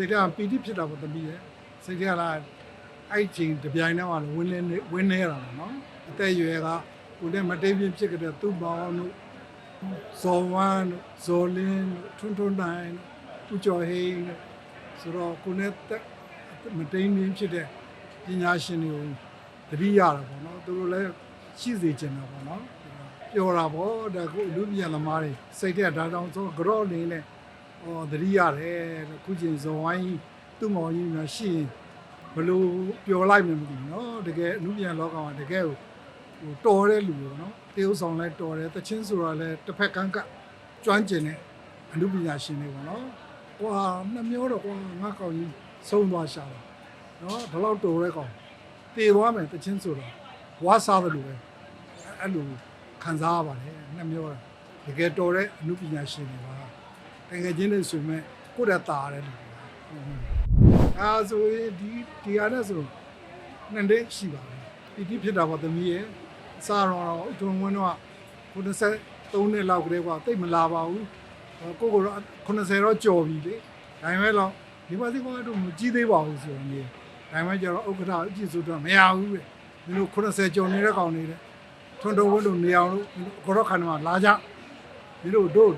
စိတ်ထဲကပီတိဖြစ်တာပေါ့သမီးရဲ့စိတ်ထဲကလာအဲ့ချိန်တပြိုင်တည်းမှာလည်းဝင်းနေဝင်းနေရတာပေါ့နော်အသက်အရွယ်ကကိုယ်နဲ့မတိမ်ပြင်းဖြစ်ကြတဲ့သူ့မောင်တို့ဇော်ဝမ်းတို့ဇော်လင်းတို့ထွန်းထွန်းနိုင်တို့ဦးကျော်ဟိန်းတို့ဆိုတော့ကိုယ်နဲ့တက်မတိမ်ပြင်းဖြစ်တဲ့ပညာရှင်တွေကိုတတိရတာပေါ့နော်သူတို့လည်းရှိစေချင်တာပေါ့နော်ပျော်တာပေါ့ဒါကိုလူပြန်သမားတွေစိတ်ထဲကဒါတောင်ဆိုကြော့နေနဲ့ ဟောသတိရတယ်လို့ခုချင်းဇော်ဝိုင်းသူ့မော်ကြီးများရှိရင်ဘလို့ပျော်လိုက်မှမသိဘူးနော်တကယ်အမှုပြန်လောကမှာတကယ်ဟိုတော်တဲ့လူပေါ့နော်တေးဥဆောင်လဲတော်တယ်တချင်းဆိုတာလဲတစ်ဖက်ကန်းကကျွမ်းကျင်တဲ့အမှုပညာရှင်တွေပေါ့နော်ဟွာနှမျောတော့ဟွာငါကောင်ကြီးဆုံးသွားရှာတော့နော်ဘလောက်တော်တဲ့ကောင်တေသွားမယ်တချင်းဆိုတော့ဝါစားတယ်လို့ပဲအဲ့လိုခံစားရပါတယ်နှမျောတာတကယ်တော်တဲ့အမှုပညာရှင်တွေပါ တကယ်ချင်းနဲ့ဆိုမဲ့ကိုယ့်တက်တာရတယ်လို့ပြောတာအဲဆိုရင်ဒီဒီရတဲ့ဆိုနှစ်တည်းရှိပါမယ်ပီတိဖြစ်တာပေါ့သမီးရဲ့အစားတော့အထုံဝင်းတော့93နှစ်လောက်ကလေးကတိတ်မလာပါဘူးကိုကိုတော့90တော့ကြော်ပြီလေဒါပေမဲ့တော့ဒီပါစီကတော့မကြည့်သေးပါဘူးဆိုတော့နေဒါပေမဲ့ကျတော့ဥက္ကဋ္ဌအကြည့်ဆိုတော့မရဘူးပဲဒီလို90ကြော်နေတဲ့ကောင်နေတယ်ထွန်းတော်ဝင်းတို့နေအောင်လို့ကိုရောခန္ဓာမှာလာကြဒီလိုတို့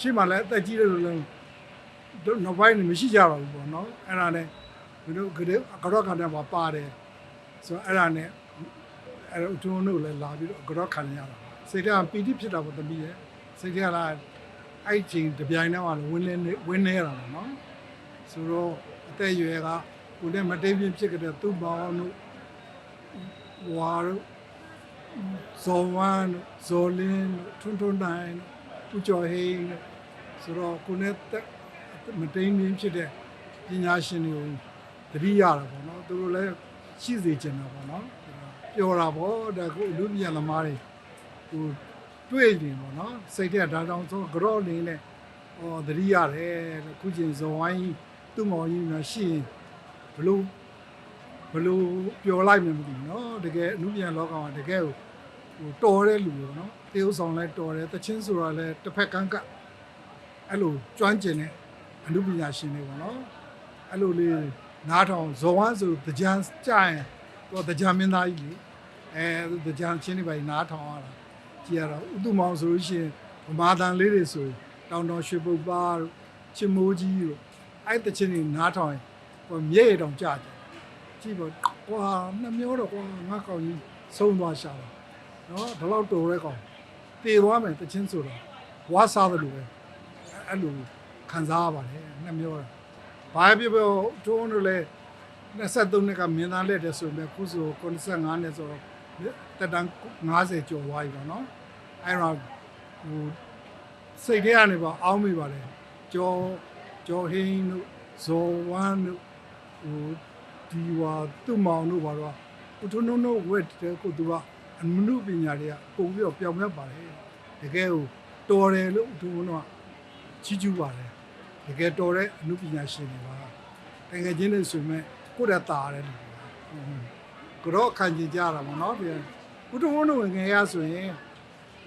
ရှေ့မှာလည်းအသက်ကြီးတယ်လို့လည်းတို့နောက်ပိုင်းမရှိကြပါဘူးပေါ့နော်အဲ့ဒါနဲ့ဒီလိုကလေးကတော့ခန္ဓာမှာပါတယ်ဆိုတော့အဲ့ဒါနဲ့အဲ့တော့သူတို့လည်းလာပြီးတော့ကတော့ခံရတာစိတ်ထဲကပီတိဖြစ်တာပေါ့သမီးရဲ့စိတ်ထဲကလာအဲ့ချိန်တပြိုင်တည်းမှာလည်းဝင်းနေဝင်းနေတာပေါ့နော်ဆိုတော့အသက်အရွယ်ကကိုယ်နဲ့မတိမ်ပြင်းဖြစ်ကြတဲ့သူ့မောင်တို့ဝါတို့ဇော်ဝမ်းတို့ဇော်လင်းတို့ထွန်းထွန်းနိုင်တို့ဦးကျော်ဟိန်းတို့ ဆိုတော့ကိုနဲ့မတိမ်မင်းဖြစ်တဲ့ပညာရှင်တွေကိုတတိရတာပေါ့နော်သူတို့လည်းရှိစေချင်တာပေါ့နော်ပျော်တာပေါ့ဒါကိုလူမြန်သမားတွေကိုတွေ့နေပေါ့နော်စိတ်ထဲဒါတောင်ဆိုကြော့နေနဲ့ဟောတတိရတယ်ခုချင်းဇော်ဝိုင်းသူ့မော်ကြီးများရှိရင်ဘလို့ဘလို့ပျော်လိုက်မှမသိနော်တကယ်အမှုမြန်လောကမှာတကယ်ဟိုတော်တဲ့လူပေါ့နော်တေးဥဆောင်လဲတော်တယ်တချင်းဆိုတာလဲတစ်ဖက်ကန်းကပ် အဲ့လိုကျွမ်းကျင်တဲ့အမှုပညာရှင်တွေပေါ့နော်အဲ့လိုလေးနားထောင်ဇော်ဝမ်းဆိုတကြံကြရင်တော့တကြံမင်းသားကြီးလေအဲတကြံချင်းတွေပါနားထောင်ရတာကြည့်ရတော့ဥတုမောင်ဆိုလို့ရှိရင်ဗမာတန်လေးတွေဆိုတောင်တော်ရွှေပုပ္ပါတို့ချစ်မိုးကြီးတို့အဲ့တချင်းတွေနားထောင်ရင်ဟိုမြေတောင်ကြတယ်ကြည့်ပေါ့ကွာနှမျောတော့ကွာငါကောင်ကြီးဆုံးသွားရှာတော့နော်ဒီလောက်တော်ရဲကောင်တည်သွားမယ်တချင်းဆိုတော့ဝါစားတယ်လို့ပဲ အဲ့လိုခံစားရပါတယ်နှမျောတာဘာဖြစ်ဖြစ်တွန်းလို့လဲ23နှစ်ကမင်းသားလက်တဲ့ဆိုရင်ခုဆို95နှစ်ဆိုတော့တက်တန်း90ကျော်သွားပြီပေါ့နော်အဲ့တော့ဟိုစိတ်ထဲကနေပါအောင်းမိပါတယ်ကျော်ကျော်ဟင်းတို့ဇော်ဝမ်းတို့ဟိုဒီဝါသူ့မောင်တို့ဘာတော့ကိုထုံနုံဝက်တဲ့ကိုသူကအမနုပညာတွေကပုံပြီးတော့ပြောင်းလဲပါတယ်တကယ်ကိုတော်တယ်လို့သူကတော့ ချီးကျူးပါတယ်တကယ်တော်တဲ့အနုပညာရှင်တွေပါတကယ်ချင်းနဲ့ဆိုမဲ့ကိုယ့်တက်တာရတယ်လို့ကတော့ခံကြကြတာပေါ့နော်ပြန်ဘုထုံဝင်းတို့ငယ်ရဆိုရင်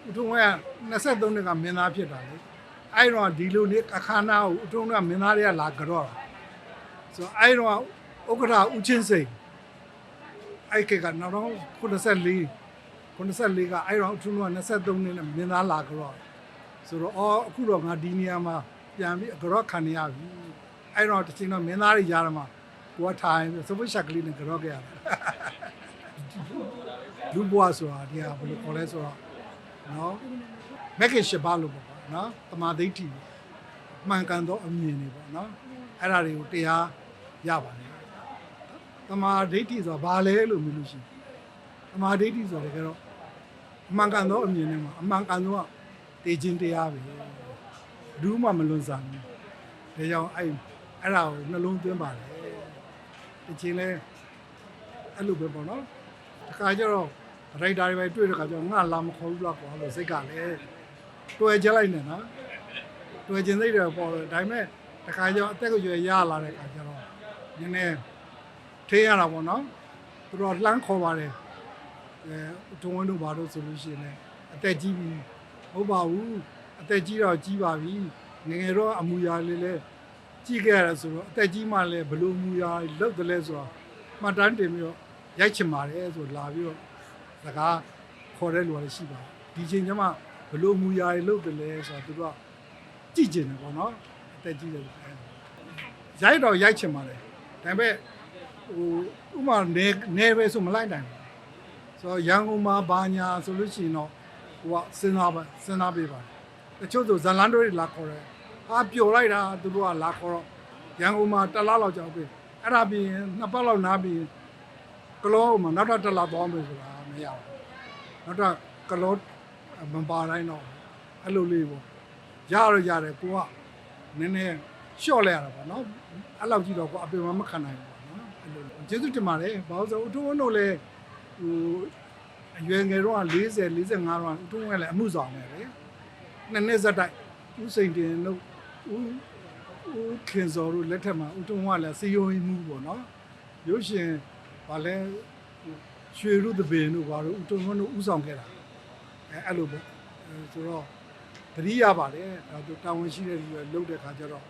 ဘုထုံဝင်းက23နှစ်ကမင်းသားဖြစ်တာလေအဲ့တော့ဒီလိုနေအခါနာကိုဘုထုံကမင်းသားတွေကလာကြတော့ဆိုအဲ့တော့ဥက္ကဋ္ဌဦးချင်းစိန်အဲ့ကကနောက်တော့94 94ကအဲ့တော့ဘုထုံက23နှစ်နဲ့မင်းသားလာကြတော့ ဆိုတော့အော်အခုတော့ငါဒီနေရာမှာပြန်ပြီးကြော့ခံရပြီအဲ့တော့တစ်ချိန်တော့မင်းသားတွေကြားထဲမှာကိုကထိုင်စပုတ်ရှက်ကလေးနဲ့ကြော့ခဲ့ရတယ်လူဘွားဆိုတာဒီဟာဘယ်လိုခေါ်လဲဆိုတော့နော်မက်ကင်ရှစ်ပါလို့ပေါ့ကွာနော်တမာဒိဋ္ဌိမှန်ကန်သောအမြင်တွေပေါ့နော်အဲ့ဒါတွေကိုတရားရပါတယ်တမာဒိဋ္ဌိဆိုတာဘာလဲလို့မေးလို့ရှိရင်တမာဒိဋ္ဌိဆိုတာတကယ်တော့အမှန်ကန်သောအမြင်တွေမှာအမှန်ကန်သောက တေခြင်းတရားပဲဘူးမှမလွန်ဆန်ဘူးဒါကြောင့်အဲ့အဲ့ဒါကိုနှလုံးသွင်းပါတယ်ဒီချင်းလဲအဲ့လိုပဲပေါ့နော်တခါကျတော့ရိုက်တာတွေပဲတွေ့တဲ့ခါကျတော့ငါလာမခေါ်ဘူးလားကွာလို့စိတ်ကလည်းတွေ့ကြလိုက်နေနော်တွေ့ခြင်းစိတ်တွေပေါ်တယ်ဒါပေမဲ့တခါကျတော့အသက်ကိုရွယ်ရလာတဲ့ခါကျတော့နည်းနည်းထေးရတာပေါ့နော်သူတို့လှမ်းခေါ်ပါတယ်အဲဒုံဝင်းတို့ဘာလို့ဆိုလို့ရှိရင်လည်းအသက်ကြီးပြီ ဟုတ်ပါဘူးအသက်ကြီးတော့ကြီးပါပြီငယ်ငယ်တော့အမူအရာလေးလဲဟကြည့်ခဲ့ရတာဆိုတော့အသက်ကြီးမှလည်းဘလို့မူရာလောက်တယ်လဲဆိုတော့မှတ်တမ်းတင်ပြီးတော့ရိုက်ချင်ပါတယ်ဆိုလာပြီးတော့စကားခေါ်တဲ့လူကလည်းရှိပါတယ်ဒီချိန်ကျမှဘလို့မူရာလောက်တယ်လဲဆိုတော့သူတို့ကကြည့်ကျင်တယ်ပေါ့နော်အသက်ကြီးတယ်ရိုက်တော့ရိုက်ချင်ပါတယ်ဒါပေမဲ့ဟိုဥမာနေနေပဲဆိုမလိုက်နိုင်ဘူးဆိုတော့ရန်ကုန်မှာဘာညာဆိုလို့ရှိရင်တော့ ဟိုကစဉ်းစားပါစဉ်းစားပေးပါတယ်တချို့ဆိုဇလန်တွေလာခေါ်တယ်ဟာပျော်လိုက်တာသူတို့ကလာခေါ်တော့ရန်ကုန်မှာတစ်လားလောက်ကြောက်ပြီအဲ့ဒါပြီးရင်နှစ်ပတ်လောက်နားပြီးရင်ကလောမှာနောက်ထပ်တစ်လားသွားမယ်ဆိုတာမရဘူးနောက်ထပ်ကလောမပါတိုင်းတော့အဲ့လိုလေးပေါ့ရတော့ရတယ်ကိုကနည်းနည်းလျှော့လိုက်ရတာပေါ့နော်အဲ့လောက်ကြည့်တော့ကိုအပင်မမခံနိုင်ဘူးပေါ့နော်အဲ့လိုကျေးဇူးတင်ပါတယ်ဘာလို့ဆိုအထုံးတို့လည်းဟို အရွယ်ငယ်တော့40 45တော့အထုံးကလည်းအမှုဆောင်နေတယ်နှစ်နှစ်ဇက်တိုက်ဦးစိန်တင်တို့ဦးဦးခင်စော်တို့လက်ထက်မှာဦးထုံးကလည်းစီယိုမှုပေါ့နော်ရုပ်ရှင်ဗာလဲရွှေရုသပင်တို့ဘာလို့ဦးထုံးတို့ဦးဆောင်ခဲ့တာအဲအဲ့လိုပေါ့ဆိုတော့တတိရပါတယ်ဒါသူတာဝန်ရှိတဲ့လူတွေလုပ်တဲ့ခါကျတော့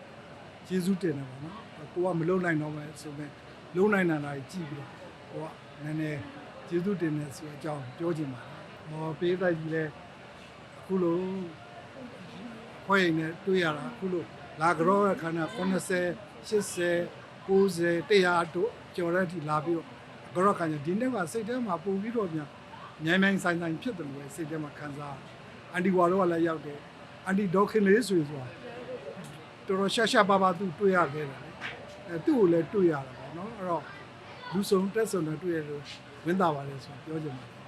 ကျေးဇူးတင်တယ်ပေါ့နော်ကိုကမလုံနိုင်တော့မယ်ဆိုတော့လုံနိုင်တာလာကြည့်ပြီးတော့ကိုကနည်းနည်း ကျေးဇူးတင်တယ်ဆိုအကြောင်းပြောချင်ပါတယ်ဟောပေးတိုက်ကြီးလဲအခုလိုခွဲရင်နဲ့တွေ့ရတာအခုလိုလာကြောတဲ့ခါနဲ့80 80 90 100တို့ကျော်တဲ့အထိလာပြီးတော့ကြောခါကျဒီနေ့ကစိတ်ထဲမှာပုံပြီးတော့ပြန်မြိုင်မြိုင်ဆိုင်ဆိုင်ဖြစ်တယ်လို့ပဲစိတ်ထဲမှာခံစားအန်တီဝါတော့လည်းရောက်တယ်အန်တီဒေါခင်လေးဆိုဆိုတာတော်တော်ရှာရှာပါပါသူတွေ့ရခဲ့တယ်အဲသူ့ကိုလည်းတွေ့ရတာပေါ့နော်အဲ့တော့လူစုံတက်စုံနဲ့တွေ့ရလို့ ဝင်းတာပါလေဆိုပြောချင်ပါတယ်